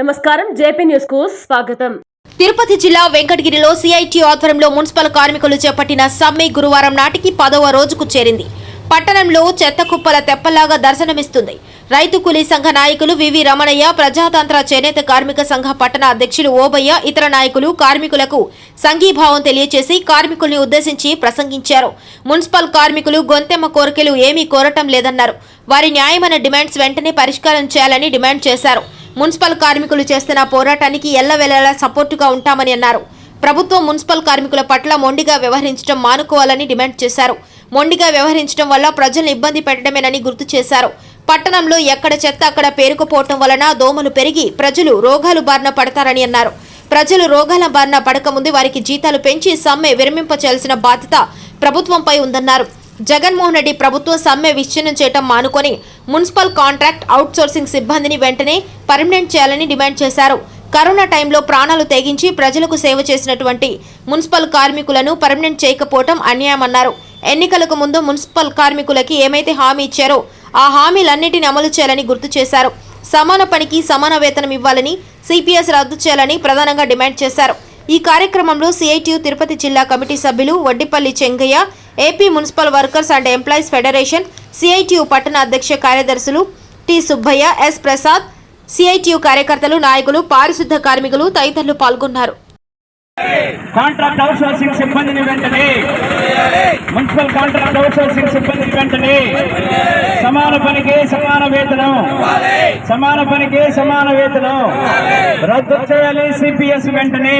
నమస్కారం జేపీ న్యూస్కు స్వాగతం. తిరుపతి జిల్లా వెంకటగిరిలో సిఐటి ఆధ్వర్యంలో మున్సిపల్ కార్మికులు చేపట్టిన సమ్మె గురువారం నాటికి పదవ రోజుకు చేరింది. పట్టణంలో చెత్త కుప్పల తెప్పలాగా దర్శనమిస్తుంది. రైతు కూలీ సంఘ నాయకులు వివి రమణయ్య ప్రజాతంత్ర చేనేత కార్మిక సంఘ పట్టణ అధ్యక్షులు ఓబయ్య ఇతర నాయకులు కార్మికులకు సంఘీభావం తెలియజేసి కార్మికుల్ని ఉద్దేశించి ప్రసంగించారు. మున్సిపల్ కార్మికులు గొంతెమ్మ కోరికలు ఏమీ కోరటం లేదన్నారు. వారి న్యాయమైన డిమాండ్స్ వెంటనే పరిష్కారం చేయాలని డిమాండ్ చేశారు. మున్సిపల్ కార్మికులు చేస్తున్న పోరాటానికి ఎల్లవేళలా సపోర్టుగా ఉంటామని అన్నారు. ప్రభుత్వం మున్సిపల్ కార్మికుల పట్ల మొండిగా వ్యవహరించడం మానుకోవాలని డిమాండ్ చేశారు. మొండిగా వ్యవహరించడం వల్ల ప్రజలను ఇబ్బంది పెట్టడమేనని గుర్తు చేశారు. పట్టణంలో ఎక్కడ చెత్త అక్కడ పేరుకుపోవటం వలన దోమలు పెరిగి ప్రజలు రోగాలు బారిన పడతారని అన్నారు. ప్రజలు రోగాల బారిన పడకముందు వారికి జీతాలు పెంచి సమ్మె విరమింపచేయాల్సిన బాధ్యత ప్రభుత్వంపై ఉందన్నారు. జగన్మోహన్ రెడ్డి ప్రభుత్వం సమ్మె విచ్ఛిన్నం చేయటం మానుకొని మున్సిపల్ కాంట్రాక్ట్ అవుట్సోర్సింగ్ సిబ్బందిని వెంటనే పర్మనెంట్ చేయాలని డిమాండ్ చేశారు. కరోనా టైంలో ప్రాణాలు తెగించి ప్రజలకు సేవ చేసినటువంటి మున్సిపల్ కార్మికులను పర్మనెంట్ చేయకపోవటం అన్యాయమన్నారు. ఎన్నికలకు ముందు మున్సిపల్ కార్మికులకి ఏమైతే హామీ ఇచ్చారో ఆ హామీలన్నిటిని అమలు చేయాలని గుర్తు చేశారు. సమాన పనికి సమాన వేతనం ఇవ్వాలని సిపిఎస్ రద్దు చేయాలని ప్రధానంగా డిమాండ్ చేశారు. ఈ కార్యక్రమంలో సిఐటియు తిరుపతి జిల్లా కమిటీ సభ్యులు Vaddipalli Chengaiah AP municipal workers and employees federation CITU పట్టణ అధ్యక్ష కార్యదర్శులు T Subbaiah S Prasad CITU కార్యకర్తలు నాయకులు పారిశుద్ధ కార్మికులు తదితరులు పాల్గొన్నారు. కాంట్రాక్ట్ అవుట్సోర్సింగ్ సిబ్బందిని వెంటనే మున్సిపల్ కాంట్రాక్ట్ అవుట్సోర్సింగ్ సిబ్బందిని వెంటనే సమాన పనికి సమాన వేతనం సమాన పనికి సమాన వేతనం రద్దు చేయాలి సిపిఎస్ వెంటనే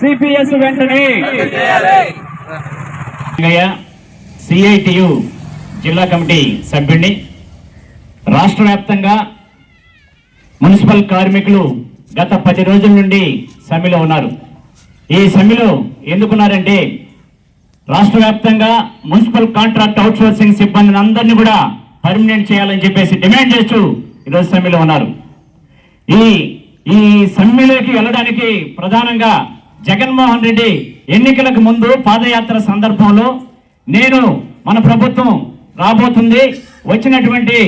సిపిఎస్ వెంటనే. సిఐటియు జిల్లా కమిటీ సభ్యుడిని రాష్ట్ర వ్యాప్తంగా మున్సిపల్ కార్మికులు గత పది రోజుల నుండి సమ్మెలో ఉన్నారు. ఈ సమ్మెలో ఎందుకున్నారంటే రాష్ట్ర వ్యాప్తంగా మున్సిపల్ కాంట్రాక్ట్ అవుట్సోర్సింగ్ సిబ్బందిని అందరినీ కూడా పర్మినెంట్ చేయాలని చెప్పేసి డిమాండ్ చేస్తూ ఈరోజు సమ్మెలో ఉన్నారు. ఈ ఈ సమ్మెలోకి వెళ్ళడానికి ప్రధానంగా జగన్మోహన్ రెడ్డి ఎన్నికలకు ముందు పాదయాత్ర సందర్భంలో నేను మన ప్రభుత్వం రాబోతుంది. వచ్చినటువంటి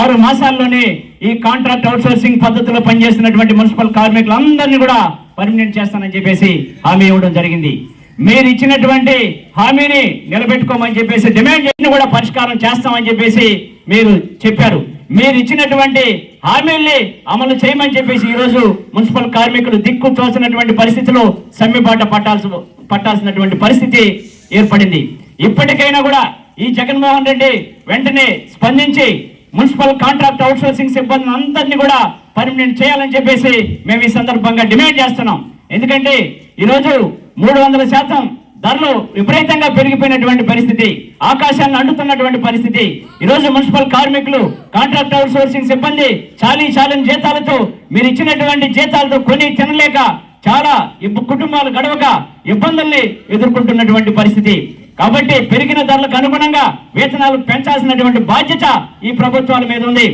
ఆరు మాసాల్లోనే ఈ కాంట్రాక్ట్ అవుట్సోర్సింగ్ పద్ధతిలో పనిచేస్తున్నటువంటి మున్సిపల్ కార్మికులందరినీ కూడా పర్మినెంట్ చేస్తానని చెప్పేసి హామీ ఇవ్వడం జరిగింది. మీరు ఇచ్చినటువంటి హామీని నిలబెట్టుకోమని చెప్పేసి డిమాండ్ చేసిన కూడా పరిష్కారం చేస్తామని చెప్పేసి మీరు చెప్పారు. మీరు ఇచ్చినటువంటి హామీల్ని అమలు చేయమని చెప్పేసి ఈరోజు మున్సిపల్ కార్మికులు దిక్కు తోసినటువంటి పరిస్థితిలో సమ్మెబాట పట్టాల్సి పట్టాల్సినటువంటి పరిస్థితి ఏర్పడింది. ఇప్పటికైనా కూడా ఈ జగన్మోహన్ రెడ్డి వెంటనే స్పందించి మున్సిపల్ కాంట్రాక్ట్ అవుట్సోర్సింగ్ సిబ్బందిని అందరినీ కూడా పర్మినెంట్ చేయాలని చెప్పేసి మేము ఈ సందర్భంగా డిమాండ్ చేస్తున్నాం. ఎందుకంటే ఈరోజు మూడు వందల శాతం ధరలు విపరీతంగా పెరిగిపోయినటువంటి పరిస్థితి ఆకాశాన్ని అంటుతున్నటువంటి పరిస్థితి. ఈరోజు మున్సిపల్ కార్మికులు కాంట్రాక్ట్ అవుట్ సోర్సింగ్ సిబ్బంది చాలీ చాలని జీతాలతో మీరు ఇచ్చినటువంటి జీతాలతో కొని తినలేక చాలా కుటుంబాలు గడవక ఇబ్బందుల్ని ఎదుర్కొంటున్నటువంటి పరిస్థితి. కాబట్టి పెరిగిన ధరలకు అనుగుణంగా వేతనాలు పెంచాల్సినటువంటి బాధ్యత ఈ ప్రభుత్వాల మీద ఉంది.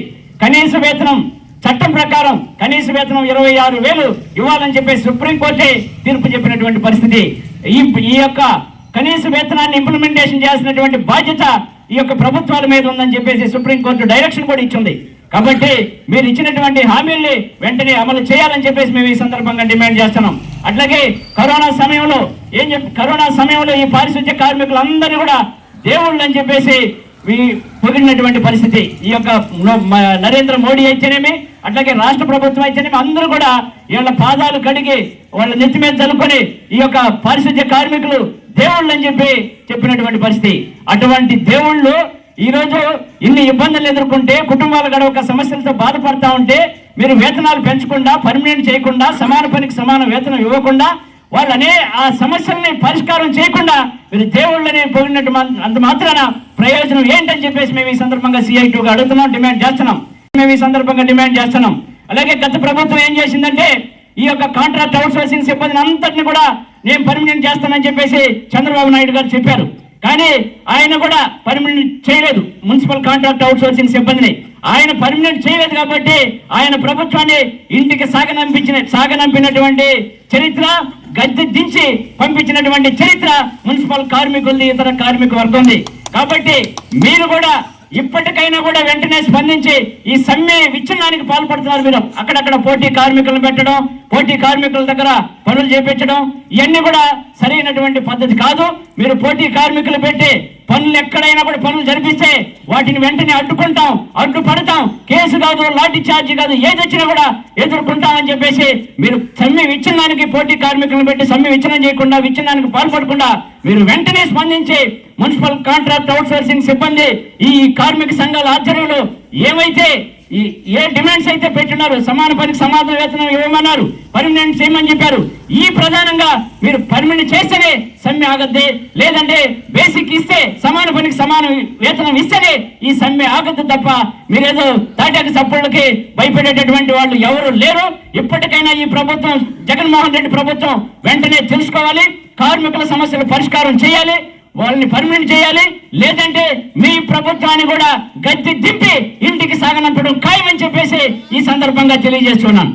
కనీస వేతనం చట్టం ప్రకారం కనీస వేతనం ఇరవై ఆరు వేలు ఇవ్వాలని చెప్పి సుప్రీంకోర్టే తీర్పు చెప్పినటువంటి పరిస్థితి. ఈ ఈ యొక్క కనీస వేతనాన్ని ఇంప్లిమెంటేషన్ చేయాల్సినటువంటి బాధ్యత ఈ యొక్క ప్రభుత్వాల మీద ఉందని చెప్పేసి సుప్రీంకోర్టు డైరెక్షన్ కూడా ఇచ్చింది. కాబట్టి మీరు ఇచ్చినటువంటి హామీల్ని వెంటనే అమలు చేయాలని చెప్పేసి మేము ఈ సందర్భంగా డిమాండ్ చేస్తున్నాం. అట్లాగే కరోనా సమయంలో ఏం చెప్ కరోనా సమయంలో ఈ పారిశుద్ధ్య కార్మికులందరినీ కూడా దేవుళ్ళు అని చెప్పేసి పొగిడినటువంటి పరిస్థితి ఈ యొక్క నరేంద్ర మోడీ అయితేనేమి అట్లాగే రాష్ట్ర ప్రభుత్వం అయితేనేమి అందరూ కూడా వీళ్ళ పాదాలు కడిగి వాళ్ళ నెత్తి మీద చల్లుకొని ఈ యొక్క పారిశుద్ధ్య కార్మికులు దేవుళ్ళు అని చెప్పి చెప్పినటువంటి పరిస్థితి. అటువంటి దేవుళ్ళు ఈరోజు ఇన్ని ఇబ్బందులు ఎదుర్కొంటే కుటుంబాలు గడవక సమస్యలతో బాధపడతా ఉంటే మీరు వేతనాలు పెంచకుండా పర్మనెంట్ చేయకుండా సమాన పనికి సమాన వేతనం ఇవ్వకుండా వాళ్ళనే ఆ సమస్యల్ని పరిష్కారం చేయకుండా మీరు దేవుళ్ళని పోయినట్టు అంత మాత్రాన ప్రయోజనం ఏంటని చెప్పేసి మేము ఈ సందర్భంగా సిఐటిగా అడుగుతున్నాం డిమాండ్ చేస్తున్నాం. మేము ఈ సందర్భంగా డిమాండ్ చేస్తున్నాం. అలాగే గత ప్రభుత్వం ఏం చేసిందంటే ఈ యొక్క కాంట్రాక్ట్ అవుట్సోర్సింగ్ సిబ్బందిని అంతటిని కూడా నేను పర్మినెంట్ చేస్తానని చెప్పేసి చంద్రబాబు నాయుడు గారు చెప్పారు. కానీ ఆయన కూడా పర్మినెంట్ చేయలేదు మున్సిపల్ కాంట్రాక్ట్ అవుట్సోర్సింగ్ సిబ్బందిని. ఆయన పర్మినెంట్ చేయలేదు కాబట్టి ఆయన ప్రభుత్వాన్ని ఇంటికి సాగనంపించిన సాగనంపినటువంటి చరిత్ర గద్దె దించి పంపించినటువంటి చరిత్ర మున్సిపల్ కార్మికులది ఇతర కార్మిక వర్గంది కాబట్టి మీరు కూడా ఇప్పటికైనా కూడా వెంటనే స్పందించి ఈ సమ్మె విచ్ఛిన్నానికి పాల్పడుతున్నారు మీరు. అక్కడక్కడ పోటీ కార్మికులను పెట్టడం పోటీ కార్మికుల దగ్గర పనులు చేపించడం ఇవన్నీ కూడా సరైనటువంటి పద్ధతి కాదు. మీరు పోటీ కార్మికులు పెట్టి పనులు ఎక్కడైనా కూడా పనులు జరిపిస్తే వాటిని వెంటనే అడ్డుకుంటాం అడ్డుపడతాం. కేసు కాదు లాఠీ ఛార్జ్ కాదు ఏది వచ్చినా కూడా ఎదుర్కొంటామని చెప్పేసి మీరు సమ్మె విచ్ఛిన్నానికి పోటీ కార్మికులను పెట్టి సమ్మె విచ్ఛిన్నం చేయకుండా విచ్ఛిన్నానికి పాల్పడకుండా మీరు వెంటనే స్పందించి మున్సిపల్ కాంట్రాక్ట్ అవుట్సోర్సింగ్ సిబ్బంది ఈ కార్మిక సంఘాల ఆధ్వర్యంలో ఏమైతే ఏ డిమాండ్స్ అయితే పెట్టినారు సమాన పనికి సమాన వేతనం ఇవ్వమన్నారు. పర్మనెంట్ చేయమని చెప్పారు. ఈ ప్రధానంగా మీరు పర్మనెంట్ చేస్తేనే సమ్మె ఆగద్ది లేదంటే బేసిక్ ఇస్తే సమాన పనికి సమాన వేతనం ఇస్తేనే ఈ సమ్మె ఆగద్దు తప్ప మీరేదో తాటాకి చప్పుళ్ళకి భయపడేటటువంటి వాళ్ళు ఎవరు లేరు. ఇప్పటికైనా ఈ ప్రభుత్వం జగన్మోహన్ రెడ్డి ప్రభుత్వం వెంటనే తెలుసుకోవాలి. కార్మికుల సమస్యల పరిష్కారం చేయాలి. వాళ్ళని పర్మిట్ చేయాలి. లేదంటే మీ ప్రభుత్వాన్ని కూడా గద్దె దింపి ఇంటికి సాగనంపడం ఖాయమని చెప్పేసి ఈ సందర్భంగా తెలియజేస్తున్నాను.